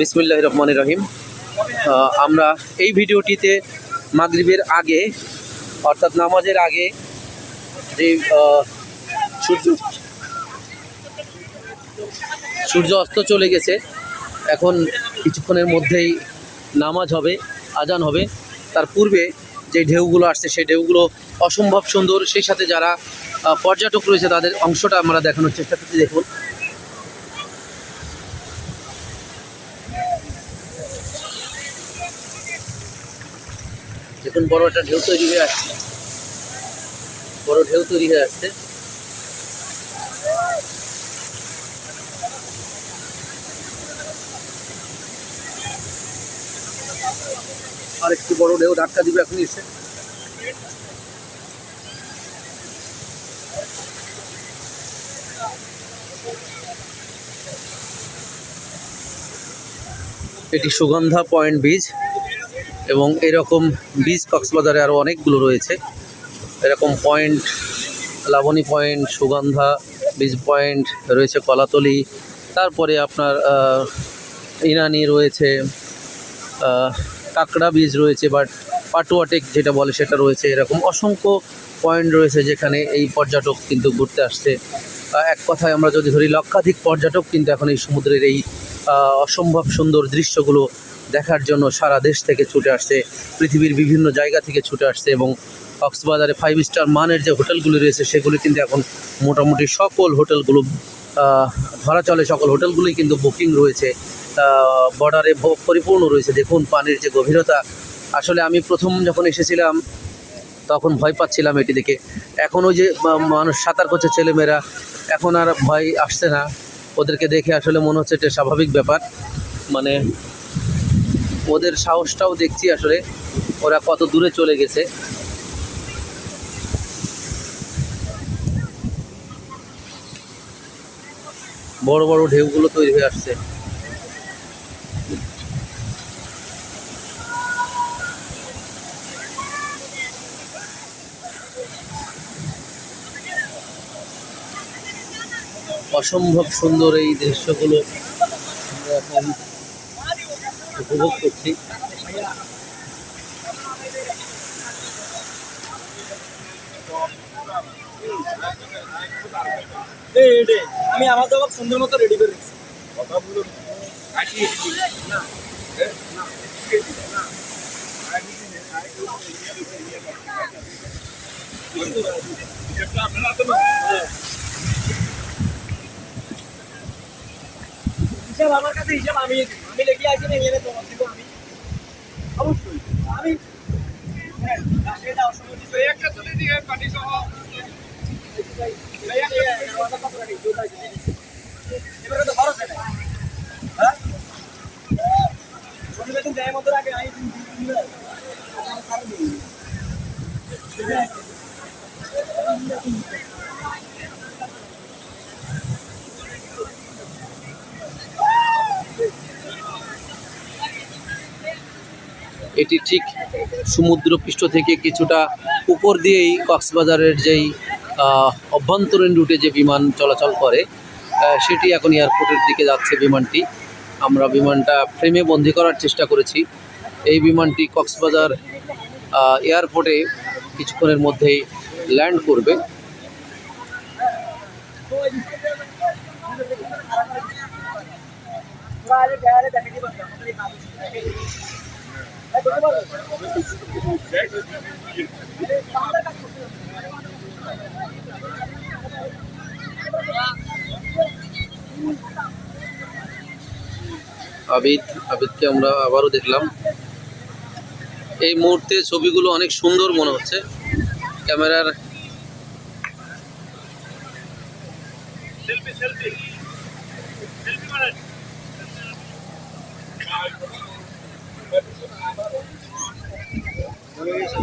বিসমুল্লাহ রহমান রহিম। আমরা এই ভিডিওটিতে মাগরিবের আগে, অর্থাৎ নামাজের আগে যে সূর্য সূর্য অস্ত চলে গেছে, এখন কিছুক্ষণের মধ্যেই নামাজ হবে, আজান হবে। তার পূর্বে যে ঢেউগুলো আসছে, সেই ঢেউগুলো অসম্ভব সুন্দর। সেই সাথে যারা পর্যটক রয়েছে, তাদের অংশটা আমরা দেখানোর চেষ্টা করছি। দেখুন দেখুন, বড় একটা ঢেউ তৈরি হয়ে আসছে। বড় ঢেউ তৈরি হয়ে আসছে। আর বড় ঢেউ ধাক্কা দিবে এখন এসে। এটি সুগন্ধা পয়েন্ট বীজ এবং এরকম বীজ কক্সবাজারে আরও অনেকগুলো রয়েছে। এরকম পয়েন্ট, লাবণী পয়েন্ট, সুগন্ধা বীজ পয়েন্ট, রয়েছে কলাতলি, তারপরে আপনার ইনানি রয়েছে কাঁকড়া বীজ রয়েছে বাট পাটুয়াটেক যেটা বলে সেটা রয়েছে। এরকম অসংখ্য পয়েন্ট রয়েছে যেখানে এই পর্যটক কিন্তু ঘুরতে আসছে। এক কথায় আমরা যদি ধরি লক্ষাধিক পর্যটক কিন্তু এখন এই সমুদ্রের এই অসম্ভব সুন্দর দৃশ্যগুলো দেখার জন্য সারা দেশ থেকে ছুটে আসছে, পৃথিবীর বিভিন্ন জায়গা থেকে ছুটে আসছে এবং কক্সবাজারে ফাইভ স্টার মানের যে হোটেলগুলি রয়েছে, সেগুলি কিন্তু এখন মোটামুটি সকল হোটেলগুলো ধরা চলে সকল হোটেলগুলোই কিন্তু বুকিং রয়েছে। বর্ডারে পরিপূর্ণ রয়েছে। দেখুন পানির যে গভীরতা। আসলে আমি প্রথম যখন এসেছিলাম, তখন ভয় পাচ্ছিলাম এটি দেখে। এখন ওই যে মানুষ সাঁতার করছে ছেলেমেয়েরা, এখন আর ভয় আসছে না। ওদেরকে দেখে আসলে মনে হচ্ছে এটা স্বাভাবিক ব্যাপার। মানে ওদের সাহসটাও দেখছি আসলে। ওরা কত দূরে চলে গেছে। বড় বড় ঢেউগুলো তৈরি হয়ে আসছে। অসম্ভব সুন্দর এই দৃশ্যগুলো। উপভোগ করছি। আমি আমার জবাব সুন্দর মতো রেডি করে রেখেছি হিসাব আমার কাছে হিসাব আমি আমি লেগে আছি না এনে তোমার দিব আমি অবশ্যই আমি হ্যাঁ রাশিয়া যাওয়ার সময় কিছু একটা চলে দিয়ে পানি সহ এটি ঠিক সমুদ্রপৃষ্ঠ থেকে কিছুটা উপর দিয়েই কক্সবাজারের যেই অভ্যন্তরীণ রুটে যে বিমান চলাচল করে সেটি এখন এয়ারপোর্টের দিকে যাচ্ছে বিমানটি। আমরা বিমানটা ফ্রেমে বন্দি করার চেষ্টা করেছি। এই বিমানটি কক্সবাজার এয়ারপোর্টে কিছুক্ষণের মধ্যেই ল্যান্ড করবে। আবিদ, আবিদকে আমরা আবারও দেখলাম। এই মুহূর্তে ছবিগুলো অনেক সুন্দর মনে হচ্ছে। ক্যামেরার সেলফি সেলফি